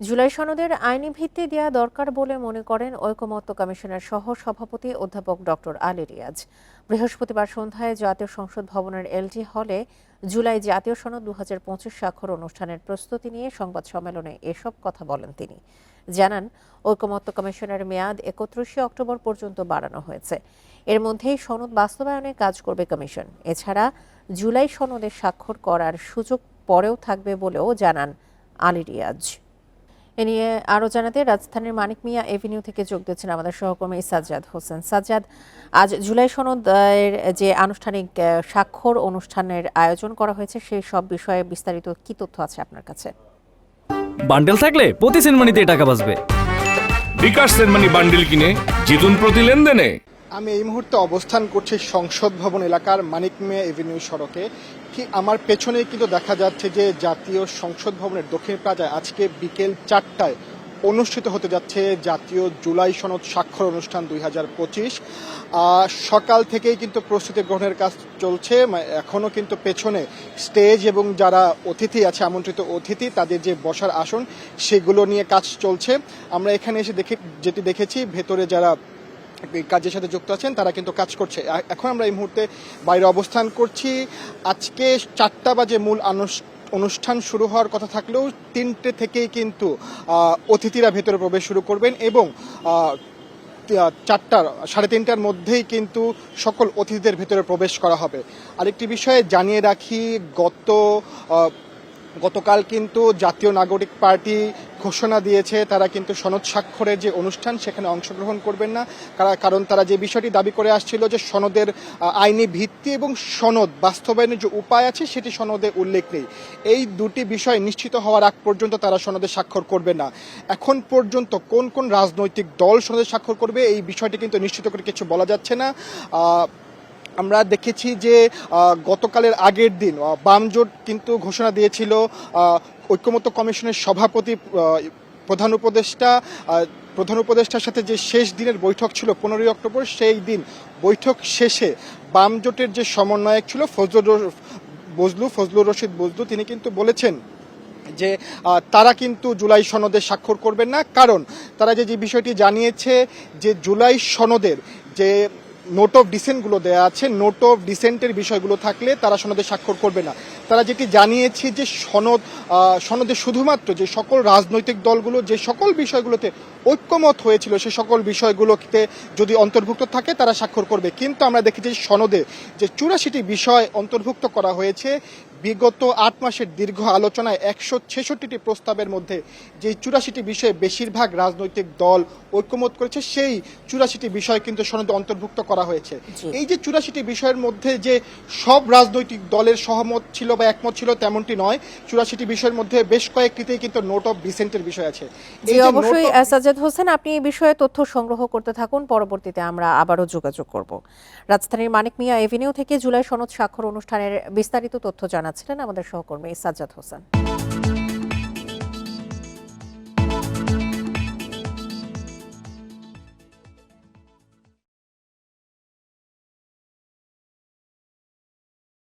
জুলাই সনদের আইনি ভিত্তি দেওয়া দরকার বলে মনে করেন ঐকমত্য কমিশনের সহ সভাপতি অধ্যাপক ডক্টর আলী রিয়াজ। বৃহস্পতিবার সন্ধ্যায় জাতীয় সংসদ ভবনের এলজি হলে জুলাই জাতীয় সনদ দু হাজার পঁচিশ স্বাক্ষর অনুষ্ঠানের প্রস্তুতি নিয়ে সংবাদ সম্মেলনে এসব কথা বলেন তিনি। জানান, ঐকমত্য কমিশনের মেয়াদ একত্রিশে অক্টোবর পর্যন্ত বাড়ানো হয়েছে। এর মধ্যেই সনদ বাস্তবায়নে কাজ করবে কমিশন। এছাড়া জুলাই সনদে স্বাক্ষর করার সুযোগ পরেও থাকবে বলেও জানান আলী রিয়াজ। এ নিয়ে আরও জানাতে রাজধানীর মানিক মিয়া এভিনিউ থেকে যোগ দিচ্ছেন আমাদের সহকর্মী সাজ্জাদ হোসেন। সাজ্জাদ আজ জুলাই সনদের যে আনুষ্ঠানিক স্বাক্ষর অনুষ্ঠানের আয়োজন করা হয়েছে সেই সব বিষয়ে বিস্তারিত কি তথ্য আছে আপনার কাছে? বান্ডেল থাকলে প্রতি সেনমানিতে টাকা বাঁচবে। বিকাশ সেনমানি বান্ডিল কিনে জিতুন প্রতি লেনদেনে। আমি এই মুহূর্তে অবস্থান করছি সংসদ ভবন এলাকার মানিক মিয়া এভিনিউ সড়কে। কি আমার পেছনে কিন্তু দেখা যাচ্ছে যে জাতীয় সংসদ ভবনের দক্ষিণ প্লাজায় আজকে বিকেল চারটায় অনুষ্ঠিত হতে যাচ্ছে জাতীয় জুলাই সনদ স্বাক্ষর অনুষ্ঠান দুই হাজার পঁচিশ। সকাল থেকেই কিন্তু প্রস্তুতি গ্রহণের কাজ চলছে। মা- এখনও কিন্তু পেছনে স্টেজ এবং যারা অতিথি আছে, আমন্ত্রিত অতিথি, তাদের যে বসার আসন, সেগুলো নিয়ে কাজ চলছে। আমরা এখানে এসে দেখে, যেটি দেখেছি, ভেতরে যারা কাজের সাথে যুক্ত আছেন, তারা কিন্তু কাজ করছে। এখন আমরা এই মুহূর্তে বাইরে অবস্থান করছি। আজকে চারটা বাজে মূল অনুষ্ঠান শুরু হওয়ার কথা থাকলেও তিনটে থেকেই কিন্তু অতিথিরা ভেতরে প্রবেশ শুরু করবেন এবং চারটার, সাড়ে তিনটার মধ্যেই কিন্তু সকল অতিথিদের ভেতরে প্রবেশ করা হবে। আরেকটি বিষয়ে জানিয়ে রাখি, গত গতকাল কিন্তু জাতীয় নাগরিক পার্টি ঘোষণা দিয়েছে, তারা কিন্তু সনদ স্বাক্ষরের যে অনুষ্ঠান, সেখানে অংশগ্রহণ করবেন না। কারণ তারা যে বিষয়টি দাবি করে আসছিল যে সনদের আইনি ভিত্তি এবং সনদ বাস্তবায়নের যে উপায় আছে, সেটি সনদে উল্লেখ নেই। এই দুটি বিষয় নিশ্চিত হওয়ার আগ পর্যন্ত তারা সনদে স্বাক্ষর করবে না। এখন পর্যন্ত কোন কোন রাজনৈতিক দল সনদে স্বাক্ষর করবে, এই বিষয়টি কিন্তু নিশ্চিত করে কিছু বলা যাচ্ছে না। আমরা দেখেছি যে গতকালের আগের দিন বামজোট কিন্তু ঘোষণা দিয়েছিল ঐক্যমত্য কমিশনের সভাপতি প্রধান উপদেষ্টা প্রধান উপদেষ্টার সাথে যে শেষ দিনের বৈঠক ছিল পনেরোই অক্টোবর, সেই দিন বৈঠক শেষে বামজোটের যে সমন্বয়ক ছিল ফজলুর বজলু, ফজলুর রশিদ বজলু, তিনি কিন্তু বলেছেন যে তারা কিন্তু জুলাই সনদে স্বাক্ষর করবেন না। কারণ তারা যে যে বিষয়টি জানিয়েছে যে, জুলাই সনদের যে নোট অফ ডিসেন্টগুলো দেওয়া আছে। নোট অফ ডিসেন্টের বিষয়গুলো থাকলে তারা সনদে স্বাক্ষর করবে না। তারা যেটি জানিয়েছে যে সনদ সনদে শুধুমাত্র যে সকল রাজনৈতিক দলগুলো, যে সকল বিষয়গুলোতে ঐক্যমত হয়েছিল, সে সকল বিষয়গুলোতে যদি অন্তর্ভুক্ত থাকে, তারা স্বাক্ষর করবে। কিন্তু আমরা দেখেছি যে সনদে যে চুরাশিটি বিষয় অন্তর্ভুক্ত করা হয়েছে। বিগত আট মাসের দীর্ঘ আলোচনায় একশো ছেষট্টিটি প্রস্তাবের মধ্যে যে চুরাশিটি বিষয়ে বেশিরভাগ রাজনৈতিক দল ঐক্যমত করেছে সেই চুরাশিটি বিষয় কিন্তু সনদে অন্তর্ভুক্ত করা হয়েছে। এই যে চুরাশিটি বিষয়ের মধ্যে যে সব রাজনৈতিক দলের সহমত ছিল বা একমত ছিল তেমনটি নয় চুরাশিটি বিষয়ের মধ্যে বেশ কয়েকটিতেই কিন্তু নোট অফ ডিসেন্টের বিষয় আছে। অবশ্যই সাজ্জাদ হোসেন আপনি এই বিষয়ে তথ্য সংগ্রহ করতে থাকুন পরবর্তীতে আমরা আবারও যোগাযোগ করব। রাজধানীর মানিক মিয়া এভিনিউ থেকে জুলাই সনদ স্বাক্ষর অনুষ্ঠানের বিস্তারিত তথ্য জানাচ্ছিলেন আমাদের সহকর্মী সাজ্জাদ হোসেন।